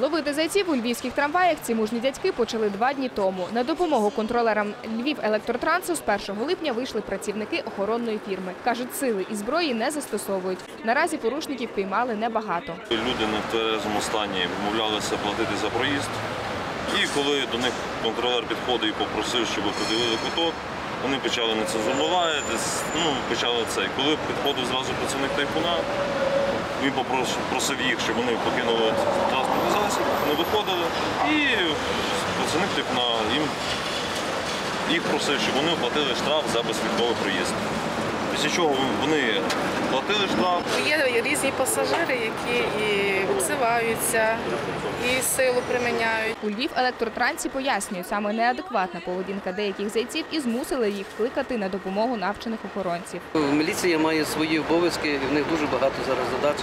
Ловити зайців у львівських трамваях ці мужні дядьки почали два дні тому. На допомогу контролерам Львів електротрансу з 1 липня вийшли працівники охоронної фірми. Кажуть, сили і зброї не застосовують. Наразі порушників піймали небагато. Люди на тверезому стані відмовлялися платити за проїзд. І коли до них контролер підходив і попросив, щоб приділили квиток, вони почали нецензурно десь, ну, почали це. Коли підходив зразу працівник тайфуна, він попросив просив їх, щоб вони покинули транспортний засіб, вони виходили, і працівник на їм їх просив, щоб вони оплатили штраф за безвідковий проїзд. Після чого вони платили штраф, Є різні пасажири, які і обзиваються, і силу приміняють. У Львів електротрансі пояснюють, саме неадекватна поведінка деяких зайців і змусили їх кликати на допомогу навчених охоронців. Міліція має свої обов'язки, і в них дуже багато зараз задач,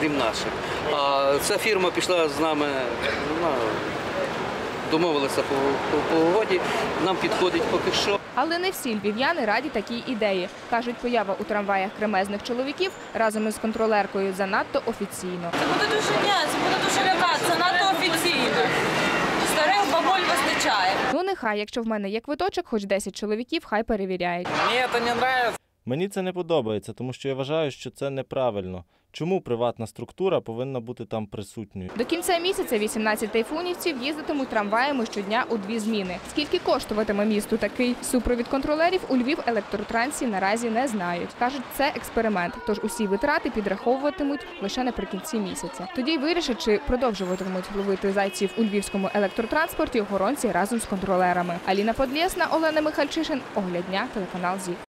крім наших. А ця фірма пішла з нами, ну, домовилася по, по, по угоді, нам підходить поки що. Але не всі львів'яни раді такій ідеї. Кажуть, поява у трамваях кремезних чоловіків разом із контролеркою занадто офіційно. Це буде дуже ні, це буде дуже лякати, це надто офіційно. Старих бабуль вистачає. Ну нехай, якщо в мене є квиточок, хоч 10 чоловіків, хай перевіряють. Мне это не нравится. Мені це не подобається, тому що я вважаю, що це неправильно. Чому приватна структура повинна бути там присутньою? До кінця місяця 18 тайфунівців їздитимуть трамваями щодня у дві зміни. Скільки коштуватиме місту такий супровід контролерів, у Львів електротрансі наразі не знають. Кажуть, це експеримент, тож усі витрати підраховуватимуть лише наприкінці місяця. Тоді й вирішать, чи продовжуватимуть ловити зайців у львівському електротранспорті охоронці разом з контролерами. Аліна Подлєсна, Олена Михальчишин, Оглядня, телеканал ЗІК.